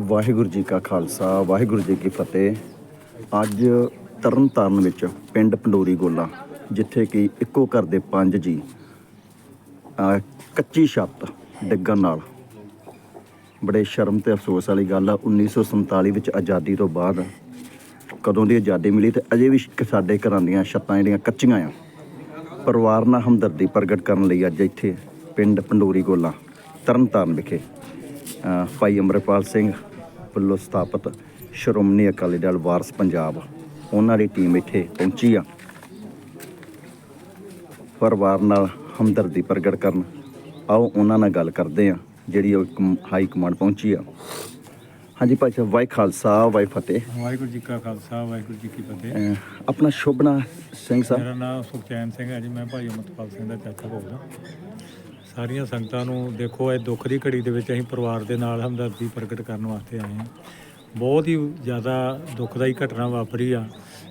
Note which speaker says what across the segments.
Speaker 1: ਵਾਹਿਗੁਰੂ ਜੀ ਕਾ ਖਾਲਸਾ, ਵਾਹਿਗੁਰੂ ਜੀ ਕੀ ਫਤਿਹ। ਅੱਜ ਤਰਨਤਾਰਨ ਵਿੱਚ ਪਿੰਡ ਪੰਡੋਰੀ ਗੋਲਾ, ਜਿੱਥੇ ਕਿ ਇੱਕੋ ਘਰ ਦੇ ਪੰਜ ਜੀ ਕੱਚੀ ਛੱਤ ਡਿੱਗਣ ਨਾਲ। ਬੜੇ ਸ਼ਰਮ ਤੇ ਅਫਸੋਸ ਵਾਲੀ ਗੱਲ ਆ 1947 ਵਿੱਚ ਆਜ਼ਾਦੀ ਤੋਂ ਬਾਅਦ ਕਦੋਂ ਦੀ ਆਜ਼ਾਦੀ ਮਿਲੀ ਤੇ ਅਜੇ ਵੀ ਸਾਡੇ ਘਰਾਂ ਦੀਆਂ ਛੱਤਾਂ ਜਿਹੜੀਆਂ ਕੱਚੀਆਂ ਆ। ਪਰਿਵਾਰ ਨਾਲ ਹਮਦਰਦੀ ਪ੍ਰਗਟ ਕਰਨ ਲਈ ਅੱਜ ਇੱਥੇ ਪਿੰਡ ਪੰਡੋਰੀ ਗੋਲਾ, ਤਰਨਤਾਰਨ ਵਿਖੇ। ਭਾਈ ਅਮਰਪਾਲ ਸਿੰਘ ਵੱਲੋਂ ਸਥਾਪਿਤ ਸ਼੍ਰੋਮਣੀ ਅਕਾਲੀ ਦਲ ਵਾਰਸ ਪੰਜਾਬ। ਉਹਨਾਂ ਦੀ ਟੀਮ ਇੱਥੇ ਪਹੁੰਚੀ ਆ। ਪਰਿਵਾਰ ਨਾਲ ਹਮਦਰਦੀ ਪ੍ਰਗਟ ਕਰਨ। ਆਓ ਉਹਨਾਂ ਨਾਲ ਗੱਲ ਕਰਦੇ ਆ ਜਿਹੜੀ ਉਹ ਹਾਈ ਕਮਾਂਡ ਪਹੁੰਚੀ ਆ। ਹਾਂਜੀ ਭਾਈ ਸਾਹਿਬ ਵਾਹਿ ਖਾਲਸਾ ਵਾਹਿ ਫਤਿਹ।
Speaker 2: ਵਾਹਿਗੁਰੂ ਜੀ ਕਾ ਖਾਲਸਾ ਵਾਹਿਗੁਰੂ ਜੀ ਕੀ ਫਤਿਹ।
Speaker 1: ਆਪਣਾ ਸ਼ੁਭ ਨਾਂ ਸਿੰਘ ਸਾਹਿਬ।
Speaker 2: ਮੇਰਾ ਨਾਮ ਸੁਖਚੈਨ ਸਿੰਘ ਹੈ ਜੀ ਮੈਂ ਭਾਈ ਅਮਰਪਾਲ ਸਿੰਘ ਦਾ ਚਾਚਾ ਬੋਲਦਾ। ਸਾਰੀਆਂ ਸੰਗਤਾਂ ਨੂੰ ਦੇਖੋ, ਇਹ ਦੁੱਖ ਦੀ ਘੜੀ ਦੇ ਵਿੱਚ ਅਸੀਂ ਪਰਿਵਾਰ ਦੇ ਨਾਲ ਹਮਦਰਦੀ ਪ੍ਰਗਟ ਕਰਨ ਵਾਸਤੇ ਆਏ ਹਾਂ। ਬਹੁਤ ਹੀ ਜ਼ਿਆਦਾ ਦੁਖਦਾਈ ਘਟਨਾ ਵਾਪਰੀ ਆ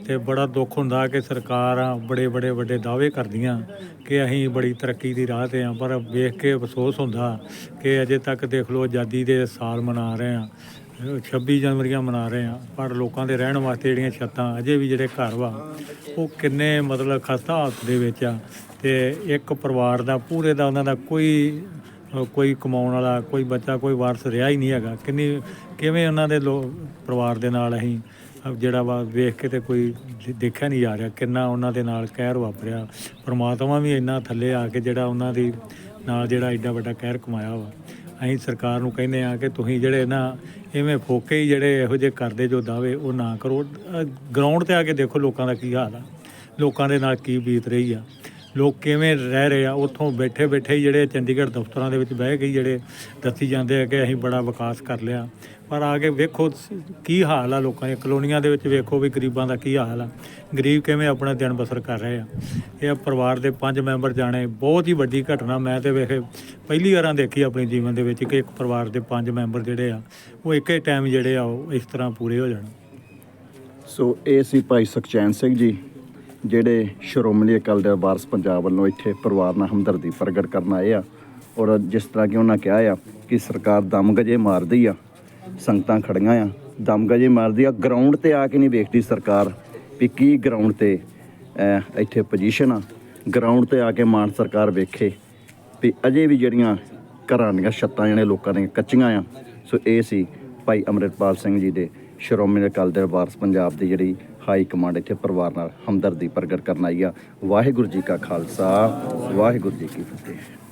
Speaker 2: ਤੇ ਬੜਾ ਦੁੱਖ ਹੁੰਦਾ ਕਿ ਸਰਕਾਰਾਂ ਬੜੇ ਬੜੇ ਵੱਡੇ ਦਾਅਵੇ ਕਰਦੀਆਂ ਕਿ ਅਸੀਂ ਬੜੀ ਤਰੱਕੀ ਦੀ ਰਾਹ ਤੇ ਆ, ਪਰ ਵੇਖ ਕੇ ਅਫਸੋਸ ਹੁੰਦਾ ਕਿ ਅਜੇ ਤੱਕ ਦੇਖ ਲਓ, ਆਜ਼ਾਦੀ ਦੇ ਸਾਲ ਮਨਾ ਰਹੇ ਆ। 26 ਜਨਵਰੀਆਂ ਮਨਾ ਰਹੇ ਆ ਪਰ ਲੋਕਾਂ ਦੇ ਰਹਿਣ ਵਾਸਤੇ ਜਿਹੜੀਆਂ ਛੱਤਾਂ ਅਜੇ ਵੀ ਜਿਹੜੇ ਘਰ ਵਾ, ਉਹ ਕਿੰਨੇ ਮਤਲਬ ਖਸਤਾ ਹਾਲਤ ਦੇ ਵਿੱਚ ਆ ਤੇ ਇੱਕ ਪਰਿਵਾਰ ਦਾ, ਪੂਰੇ ਦਾ ਉਹਨਾਂ ਦਾ ਕੋਈ ਕੋਈ ਕਮਾਉਣ ਵਾਲਾ, ਕੋਈ ਬੱਚਾ, ਕੋਈ ਵਾਰਸ ਰਿਹਾ ਹੀ ਨਹੀਂ ਹੈਗਾ। ਕਿੰਨੀ, ਕਿਵੇਂ ਉਹਨਾਂ ਦੇ ਲੋ, ਪਰਿਵਾਰ ਦੇ ਨਾਲ ਅਸੀਂ ਜਿਹੜਾ ਵਾ ਵੇਖ ਕੇ ਤੇ ਕੋਈ ਦੇਖਿਆ ਨਹੀਂ ਜਾ ਰਿਹਾ ਕਿੰਨਾ ਉਹਨਾਂ ਦੇ ਨਾਲ ਕਹਿਰ ਵਾਪਰਿਆ। ਪਰਮਾਤਮਾ ਵੀ ਇੰਨਾ ਥੱਲੇ ਆ ਕੇ ਜਿਹੜਾ ਉਹਨਾਂ ਦੀ ਨਾਲ ਜਿਹੜਾ ਐਡਾ ਵੱਡਾ ਕਹਿਰ ਕਮਾਇਆ ਵਾ। ਅਸੀਂ ਸਰਕਾਰ ਨੂੰ ਕਹਿੰਦੇ ਆ ਕਿ ਤੁਸੀਂ ਜਿਹੜੇ ਨਾ ਐਵੇਂ ਫੋਕੇ ਹੀ ਜਿਹੜੇ ਇਹੋ ਜਿਹੇ ਕਰਦੇ ਜੋ ਦਾਅਵੇ, ਉਹ ਨਾ ਕਰੋ। ਗਰਾਊਂਡ ਤੇ ਆ ਕੇ ਦੇਖੋ ਲੋਕਾਂ ਦਾ ਕੀ ਹਾਲ ਆ। ਲੋਕਾਂ ਦੇ ਨਾਲ ਕੀ ਬੀਤ ਰਹੀ ਆ। ਲੋਕ ਕਿਵੇਂ ਰਹਿ ਰਹੇ ਆ, ਉੱਥੋਂ ਬੈਠੇ ਬੈਠੇ ਹੀ ਜਿਹੜੇ ਚੰਡੀਗੜ੍ਹ ਦਫ਼ਤਰਾਂ ਦੇ ਵਿੱਚ ਬਹਿ ਕੇ ਹੀ ਜਿਹੜੇ ਦੱਸੀ ਜਾਂਦੇ ਆ ਕਿ ਅਸੀਂ ਬੜਾ ਵਿਕਾਸ ਕਰ ਲਿਆ। ਪਰ ਆ ਕੇ ਵੇਖੋ ਕੀ ਹਾਲ ਆ ਲੋਕਾਂ ਦੀਆਂ ਕਲੋਨੀਆਂ ਦੇ ਵਿੱਚ ਵੇਖੋ ਵੀ ਗਰੀਬਾਂ ਦਾ ਕੀ ਹਾਲ ਆ। ਗਰੀਬ ਕਿਵੇਂ ਆਪਣਾ ਦਿਨ ਬਸਰ ਕਰ ਰਹੇ ਆ। ਇਹ ਪਰਿਵਾਰ ਦੇ ਪੰਜ ਮੈਂਬਰ ਜਾਣੇ, ਬਹੁਤ ਹੀ ਵੱਡੀ ਘਟਨਾ ਮੈਂ ਤੇ ਵੇਖੇ, ਪਹਿਲੀ ਵਾਰਾਂ ਦੇਖੀ ਆਪਣੇ ਜੀਵਨ ਦੇ ਵਿੱਚ ਕਿ ਇੱਕ ਪਰਿਵਾਰ ਦੇ ਪੰਜ ਮੈਂਬਰ ਜਿਹੜੇ ਆ, ਉਹ ਇੱਕੇ ਟਾਈਮ ਜਿਹੜੇ ਆ ਉਹ ਇਸ ਤਰ੍ਹਾਂ ਪੂਰੇ ਹੋ ਜਾਣ।
Speaker 1: ਸੋ ਇਹ ਸੀ ਭਾਈ ਸੁਖਚੈਨ ਸਿੰਘ ਜੀ। ਜਿਹੜੇ ਸ਼੍ਰੋਮਣੀ ਅਕਾਲੀ ਦਲ ਵਾਰਸ ਪੰਜਾਬ ਵੱਲੋਂ ਇੱਥੇ ਪਰਿਵਾਰ ਨਾਲ ਹਮਦਰਦੀ ਪ੍ਰਗਟ ਕਰਨ ਆਏ ਆ ਔਰ ਜਿਸ ਤਰ੍ਹਾਂ ਕਿ ਉਹਨਾਂ ਕਿਹਾ ਆ ਕਿ ਸਰਕਾਰ ਦਮ ਗਜੇ ਮਾਰਦੀ ਆ, ਸੰਗਤਾਂ ਖੜੀਆਂ ਆ, ਦਮ ਗਜ਼ੇ ਮਾਰਦੀ ਆ ਗਰਾਊਂਡ ਤੇ ਆ ਕੇ ਨਹੀਂ ਵੇਖਦੀ ਸਰਕਾਰ ਵੀ ਕੀ ਗਰਾਊਂਡ ਤੇ ਇੱਥੇ ਪੋਜੀਸ਼ਨ ਆ। ਗਰਾਊਂਡ ਤੇ ਆ ਕੇ ਮਾਨ ਸਰਕਾਰ ਵੇਖੇ ਵੀ ਅਜੇ ਵੀ ਜਿਹੜੀਆਂ ਘਰਾਂ ਦੀਆਂ ਛੱਤਾਂ ਜਿਹੜੇ ਲੋਕਾਂ ਦੀਆਂ ਕੱਚੀਆਂ ਆ, ਸੋ ਇਹ ਸੀ ਭਾਈ ਅੰਮ੍ਰਿਤਪਾਲ ਸਿੰਘ ਜੀ ਦੇ ਸ਼੍ਰੋਮਣੀ ਅਕਾਲੀ ਦਲ ਵਾਰਸ ਪੰਜਾਬ ਦੀ ਜਿਹੜੀ ਹਾਈ ਕਮਾਂਡ ਇੱਥੇ ਪਰਿਵਾਰ ਨਾਲ ਹਮਦਰਦੀ ਪ੍ਰਗਟ ਕਰਨ ਆਈ ਆ। ਵਾਹਿਗੁਰੂ ਜੀ ਕਾ ਖਾਲਸਾ, ਵਾਹਿਗੁਰੂ ਜੀ ਕੀ ਫਤਿਹ।